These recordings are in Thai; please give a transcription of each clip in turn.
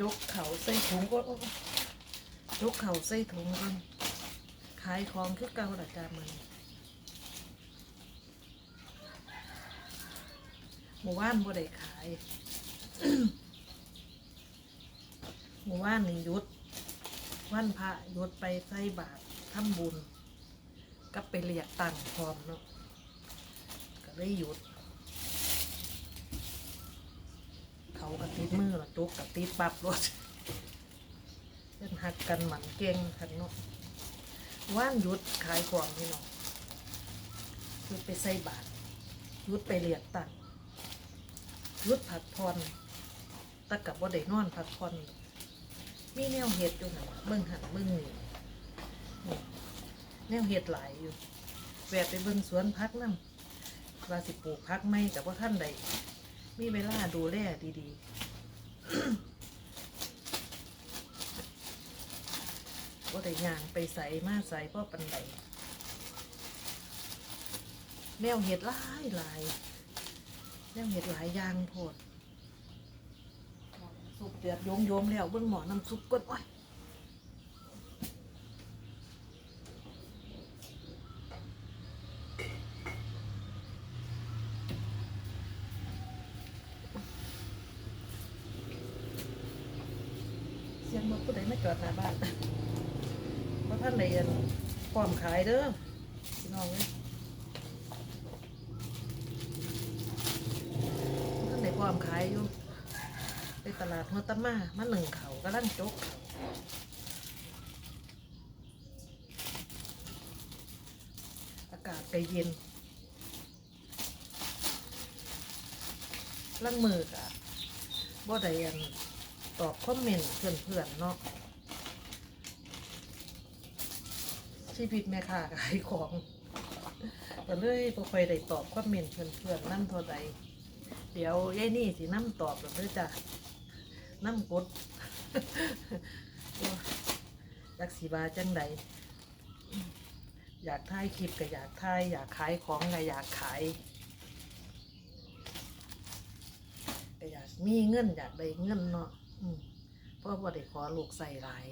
จกเขาใส่ถุงก็จกเขาใส่ถุงกันขายของคือเก่าละจ้ามันหมู่บ้านบ่ได้ขายหมู่บ้านนี่หยุดวันพระยุดไปใส่บาตรทำบุญ ก็ไปเรียกตังค์พร้อมเนาะก็เลยหยุด เขา กระติดมือละจุกกระติดปับรถเป็นหักกันหมันเก่งขันเนาะว่านหยุดขายของพี่น้องหยุดไปใส่บาตรหยุดไปเรียกตังหยุดผักพรตะกับว่าได้นอนผักพรมีแนวเห็ดอยู่นะเบิ่งหันเบิ่งนี่แนวเห็ดหลายอยู่แวะไปเบิ่งสวนพักนั่ว่าสิปลูกพักไหมกับว่าท่านใด มีเวลาดูแลดีๆว่าแต่ยางไปใส่มาใส่พ่อปันไดแนวเห็ดหลายหลายแนวเห็ดหลายยางโพดสุกเดือดโยมโยมๆแล้วเบื้องหมอน้ำซุปก้นอ้ย เสียงมาผู้ใดไม่จอดหน้าบ้านเพราะท่านใดอันพร้อมขายเด้อพี่น้องเลยท่านใดพร้อมขายอยู่ไปตลาดหัวตะมามาหนึ่งเขากำลังจกเขาอากาศก็เย็นลังมือกะบ่ได้อัน ตอบคอมเมนต์เพื่อนๆเนาะชีวิตแม่ค้าขายของก็เลยบ่ค่อยได้ตอบคอมเมนต์เพื่อนๆนั่นเท่าใดเดี๋ยวยายนี่สิน้ำตอบแล้วเด้อจ้ะน้ำกดโอ้ยจักสีบาจังใดอยากถ่ายคลิปก็อยากถ่ายอยากขายของก็อยากขายก็อยากมีเงินอยากได้เงินเนาะ เพราะว่าได้ขอลูกใส่หลาย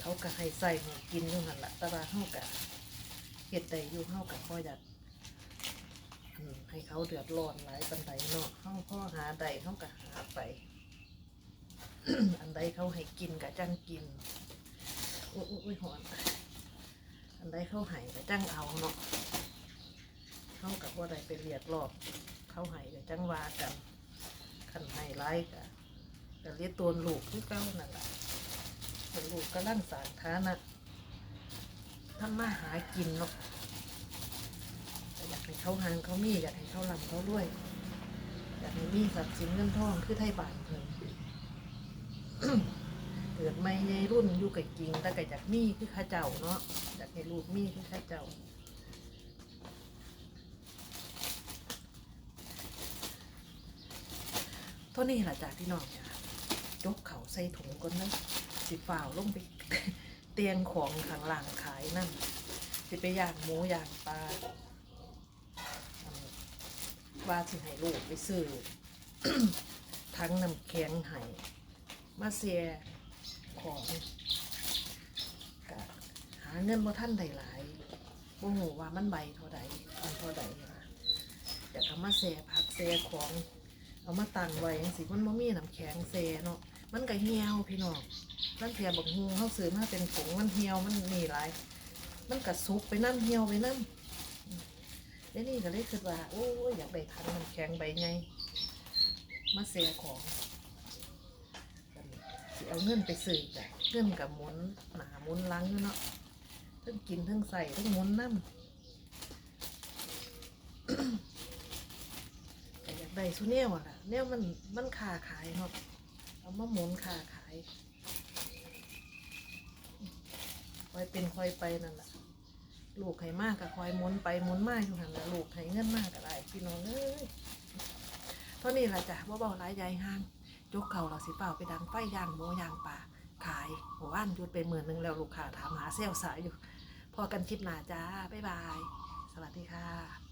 เขาก็ให้ใส่ให้กินอยู่หันละแต่ว่าเฮาก็เฮ็ดได้อยู่เฮาก็บ่อยากให้เขาเดือดร้อนหลายปานใดเนาะเฮาพอหาได้เฮาก็หาไปอันใดเขาให้กินก็จังกินโอ้ยโอ้ยหอนอันใดเขาให้ก็จังเอาเนาะ เฮากับว่าได้ไปเรียกรอบ เขาให้ก็จังวากันคันให้หลายก็ก็เรียกตัวลูกคือเก่านั่นล่ะเป็นลูกกำลังสารฐานะทำมาหากินเนาะอยากให้เขาหางเขามีอยากให้เขาลำเขาด้วย อยากให้มีทรัพย์สินเงินทองคือไทยบานเพิ่นเกิดไม่ในรุ่นอยู่กับจริงแต่ก็อยากมีคือข้าเจ้าเนาะอยากให้ลูกมีคือข้าเจ้า ท่านี้แหละจากที่น้องยกเขาใส่ถุงก่อนนสิฝ่าวลงไปเตียงของข้างหลังขายนั่นสิไปย่างหมูย่างปลาว่าสิให้ลูกไปซื้อทั้งน้ำแข็งให้มาเสียของกะหาเงินบ่ท่านใดหลายบ่หูว่ามันใบเท่าใดอันเท่าใดนะแต่ทำมาเสียพักเสียของ เอามาตั้งไว้จังสิมันบ่มีน้ำแข็งเซเนาะมันก็เหี่ยวพี่น้องนั่นเทียบอกฮูเฮาซื้อมาเป็นผงมันเหี่ยวมันนี่หลายมันก็สุกไปน้ำเหี่ยวไปน้ำเดี๋ยวนี้ก็เลยคิดว่าโอ้ยอยากได้ทันน้ำแข็งใบไงมาเสียของสิเอาเงินไปซื้อจ้ะเงินกับหมุนหนาหมุนลังอยู่เนาะทั้งกินทั้งใส่ทั้งหมุนน้ำ ก็อยาก ได้สุเนียวอะล่ะแนวมันมันขาขายเนาะเอามาหมุนขาขายคอยเป็นคอยไปนั่นแหละลูกไห้มากก็คอยหมุนไปหมุนมาอยู่หันละลูกไห้เงินมากก็ได้พี่น้องเอ้ยเท่านี้แหละจ้ะว่าเบาหลายใหญ่ห้างจกเข่าเราสิเปล่าไปดังไฟยางหมูย่างป่าขายหัวว่านยุดไปหมื่นหนึ่งแล้วลูกค้าถามหาเซลสายอยู่ พอกันคลิปหน้าจ้า บ๊ายบาย สวัสดีค่ะ